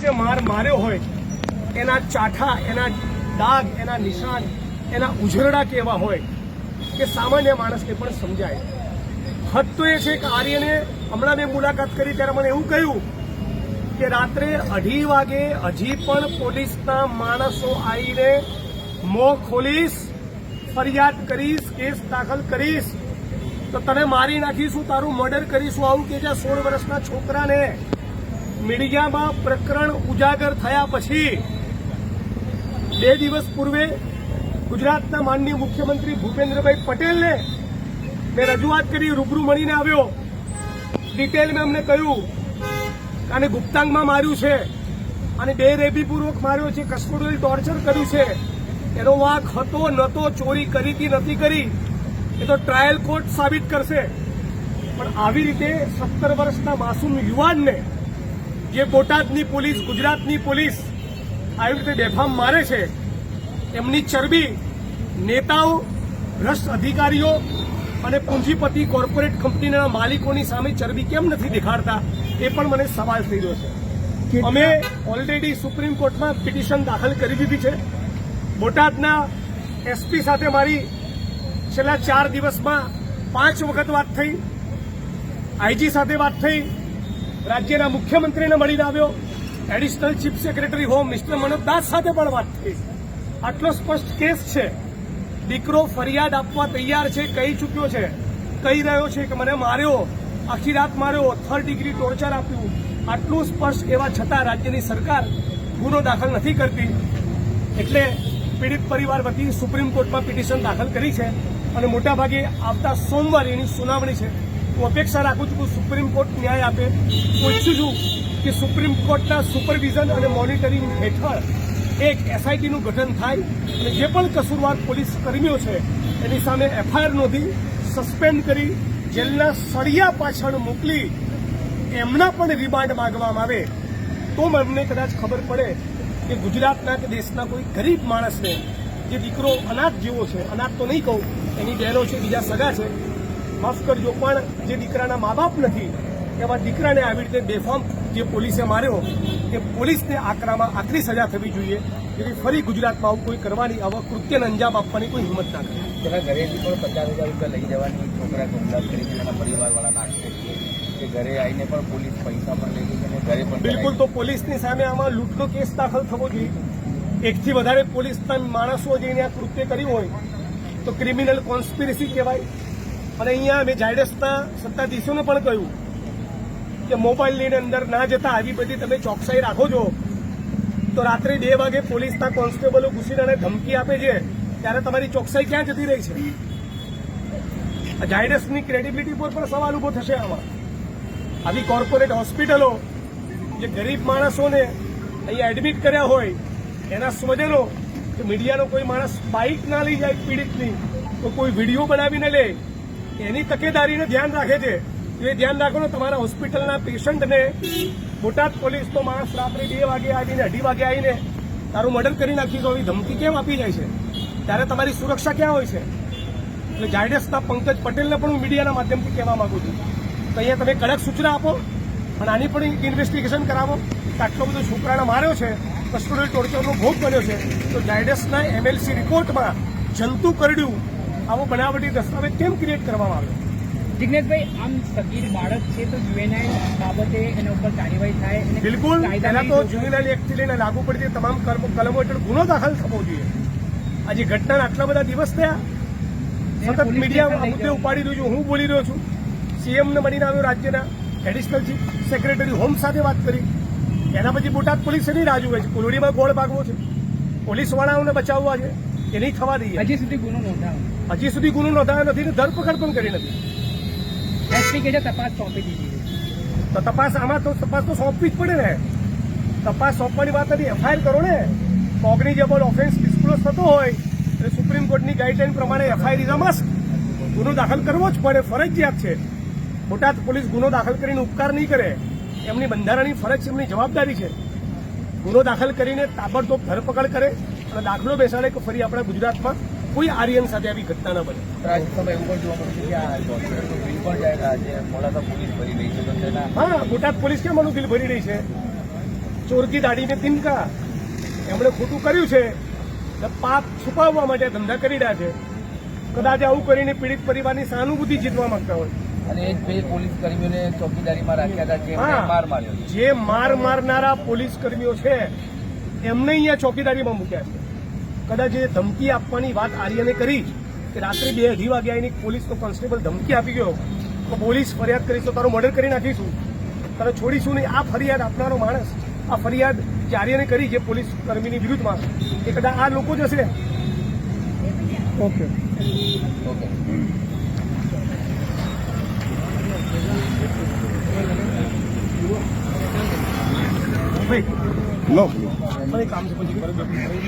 જે માર માર્યો હોય, એના ચાઠા, એના દાગ એના નિશાન, એના ઉજરડા કેવા હોય કે સામાન્ય માણસને પણ સમજાય. હદ તો એ છે કે આર્યને હમણાં મેં મુલાકાત કરી, ત્યારે મને એવું કહ્યું કે રાત્રે અઢી વાગે હજી પણ પોલીસના માણસો આવીને મોં ખોલીશ, ફરિયાદ કરીશ, કેસ દાખલ કરીશ. તો તને મારી નાખીશું, તારું મર્ડર કરીશું, આવું કે જ્યાં સોળ વર્ષના છોકરાને. મીડિયામાં પ્રકરણ ઉજાગર થયા પછી બે દિવસ પૂર્વે ગુજરાતના માનનીય મુખ્યમંત્રી ભૂપેન્દ્રભાઈ પટેલને મેં રજૂઆત કરી, રૂબરૂ મળીને આવ્યો. ડિટેલમાં અમને કહ્યું આને ગુપ્તાંગમાં માર્યું છે અને બે રેબીપૂર્વક માર્યો છે, કસ્ટોડિયલ ટોર્ચર કર્યું છે. એનો વાંક હતો, નતો, ચોરી કરી કે નથી કરી, એ તો ટ્રાયલ કોર્ટ સાબિત કરશે. પણ આવી રીતે સત્તર વર્ષના માસૂમ યુવાનને જે બોટાદની પોલીસ ગુજરાતની પોલીસ આવી રીતે બેફામ મારે છે એમની ચરબી નેતાઓ ભ્રષ્ટ અધિકારીઓ અને પૂંજીપતિ કોર્પોરેટ કંપનીના માલિકોની સામે ચરબી કેમ નથી દેખાડતા એ પણ મને સવાલ થઈ રહ્યો છે. અમે ઓલરેડી સુપ્રીમ કોર્ટમાં પિટિશન દાખલ કરી દીધી છે. બોટાદના એસપી સાથે મારી છેલ્લા ચાર દિવસમાં પાંચ વખત વાત થઈ. આઈજી સાથે વાત થઈ. રાજ્યના મુખ્યમંત્રીને મળીને આવ્યો. Additional chief secretary home mister Manoj Das સાથે પણ વાત થઈ. આટલો સ્પષ્ટ કેસ છે. દીકરો ફરિયાદ આપવા તૈયાર છે, કહી ચૂક્યો છે. કહી રહ્યો છે કે મને માર્યો, આખી રાત માર્યો થર્ડ ડિગ્રી ટોર્ચર આપ્યું. આટલું સ્પષ્ટ એવા છતાં રાજ્યની સરકાર ગુનો દાખલ નથી કરતી. એટલે પીડિત પરિવાર વતી સુપ્રીમ કોર્ટમાં પિટિશન દાખલ કરી છે અને મોટાભાગે આવતા સોમવારે એની સુનાવણી છે. હું અપેક્ષા રાખું છું કે સુપ્રીમ કોર્ટ ન્યાય આપે. હું ઈચ્છું છું કે સુપ્રીમ કોર્ટના સુપરવિઝન અને મોનિટરિંગ હેઠળ એક એસઆઈટીનું ગઠન થાય અને જે પણ કસૂરવાર પોલીસ કર્મીઓ છે, એની સામે એફઆઈઆર નોંધી, સસ્પેન્ડ કરી, જેલના સળિયા પાછળ મોકલી, એમના પણ રિમાન્ડ માંગવામાં આવે. તો મને કદાચ ખબર પડે કે ગુજરાતના કે દેશના કોઈ ગરીબ માણસને જે દીકરો અનાથ જેવો છે, અનાથ તો નહીં કહું, એની બહેનો છે, બીજા સગા છે માફ કરજો પણ જે દીકરાના મા બાપ નથી એવા દીકરાને આવી રીતે બેફામ જે પોલીસે માર્યો એ પોલીસને આકરામાં આકરી સજા થવી જોઈએ. જેથી ફરી ગુજરાતમાં આવું કોઈ કરવાની આવા કૃત્યને અંજામ આપવાની કોઈ હિંમત ના કરે તેના ઘરેથી પણ પચાસ હજાર રૂપિયા લઈ જવાની છોકરા કબૂલાત કરી તેના પરિવારવાળાના આક્ષેપ કે ઘરે આવીને પણ પોલીસ પૈસા પણ લઈ ગઈ અને ઘરે પણ બિલકુલ તો પોલીસની સામે આમાં લૂંટનો કેસ દાખલ થવો જોઈએ. એકથી વધારે પોલીસના માણસો જઈને આ કૃત્ય કર્યું હોય તો ક્રિમિનલ કોન્સ્પિરસી કહેવાય. અને અહીંયા મેં ઝાયડસના સત્તાધીશોને પણ કહ્યું કે મોબાઈલ લઈને અંદર ના જતા આવી બધી તમે ચોકસાઈ રાખો છો. તો રાત્રે બે વાગે પોલીસના કોન્સ્ટેબલો ઘૂસીને ધમકી આપે છે, ત્યારે તમારી ચોકસાઈ ક્યાં જતી રહી છે? આ ઝાયડસની ક્રેડિબિલિટી પર પણ સવાલ ઊભો થશે આમાં. આવી કોર્પોરેટ હોસ્પિટલો જે ગરીબ માણસોને અહીંયા એડમિટ કર્યા હોય, એના સ્વજનો, કે મીડિયાનો કોઈ માણસ બાઇક ના લઈ જાય પીડિતની, તો કોઈ વીડિયો બનાવીને લે એની તકેદારીને ધ્યાન રાખે છે. એ ધ્યાન રાખો તમારા હોસ્પિટલના પેશન્ટને. બોટાદ પોલીસ તો માણસ રાત્રે બે વાગે આવીને, અઢી વાગે આવીને તારું મર્ડર કરી નાખીશું એવી ધમકી કેમ આપી જાય છે? ત્યારે તમારી સુરક્ષા ક્યાં હોય છે? એટલે ઝાયડસના પંકજ પટેલને પણ હું મીડિયાના માધ્યમથી કહેવા માગું છું. તો અહીંયા તમે કડક સૂચના આપો અને આની પણ ઇન્વેસ્ટિગેશન કરાવો. કે આટલો બધો છોકરાને માર્યો છે કસ્ટોડિયલ ટોર્ચરનો ભોગ બન્યો છે. તો ઝાયડસના એમએલસી રિપોર્ટમાં જંતુ કરડ્યું. આવો બનાવટી દસ્તાવેજ કેમ ક્રિએટ કરવામાં આવ્યો? જિગ્નેશભાઈ આમ સગીર બાળક છે તો બાબતે એના ઉપર કાર્યવાહી થાય બિલકુલ. પહેલા તો જ્યુનિનલ એક્ટથી લઈને લાગુ પડતી તમામ કલમો હેઠળ ગુનો દાખલ થવો જોઈએ. આજે ઘટના આટલા બધા દિવસ થયા સતત મીડિયા મુદ્દે ઉપાડી રહ્યું છું હું બોલી રહ્યો છું. સીએમને મળીને આવ્યો રાજ્યના એડિશનલ ચીફ સેક્રેટરી હોમ સાથે વાત કરી. એના પછી બોટાદ પોલીસ એની રાહ જુએ છે. કોલોડીમાં ગોળ ભાગવો છે. પોલીસ વાળાઓને બચાવવા છે. એ નહીં થવા દઈએ. હજી સુધી ગુનો નોંધાયો. હજી સુધી ગુનો નોંધાયો નથી ને ધરપકડ પણ કરી નથી. એસપી કે તપાસ સોંપી દીધી તો તપાસ આમાં તો તપાસ તો સોંપવી જ પડે ને. તપાસ સોંપવાની વાત નથી એફઆઈઆર કરો ને. કોગ્નિઝેબલ ઓફેન્સ ડિસ્ક્લોઝ થતો હોય એટલે સુપ્રીમ કોર્ટની ગાઈડલાઈન પ્રમાણે એફઆઈઆર ઇઝ અ મસ્ટ ગુનો દાખલ કરવો જ પડે ફરજિયાત છે. બોટાદ પોલીસ ગુનો દાખલ કરીને ઉપકાર નહીં કરે. એમની બંધારણની ફરજ છે એમની જવાબદારી છે. ગુનો દાખલ કરીને તાબડતોબ ધરપકડ કરે. અને દાખલો બેસાડે કે ફરી આપણા ગુજરાતમાં કોઈ આર્યન સાથે આવી ઘટના ન બને. રાજ્યસભામાં એવું પણ જોવા મળ્યું કે આ બિલ પણ જાય મોડાસા પોલીસ ભરી રહી છે તેના હા બોટાદ પોલીસ કેમ આનું બિલ ભરી રહી છે? ચોરકી દાઢીને તિનકા. એમણે ખોટું કર્યું છે. પાપ છુપાવવા માટે ધંધા કરી રહ્યા છે. કદાચ આવું કરીને પીડિત પરિવારની સહાનુભૂતિ જીતવા માંગતા હોય. અને એ જ બે પોલીસ કર્મીઓને ચોકીદારીમાં રાખ્યા હતા માર માર્યો જે માર મારનારા પોલીસ કર્મીઓ છે એમને અહીંયા ચોકીદારીમાં મૂક્યા છે. કદાચ એ ધમકી આપવાની વાત આર્યને કરી કે રાત્રે બે અઢી વાગ્યા એની પોલીસનો કોન્સ્ટેબલ ધમકી આપી ગયો તો પોલીસ ફરિયાદ કરીશ તો તારો મર્ડર કરી નાખીશું. તારે છોડીશું નહીં. આ ફરિયાદ આપનારો માણસ આ ફરિયાદ જે આર્યને કરી જે પોલીસ કર્મીની વિરુદ્ધમાં એ કદાચ આ લોકો જ હશે. ઓકે. ઓકે ભાઈ લો મને કામ છે પછી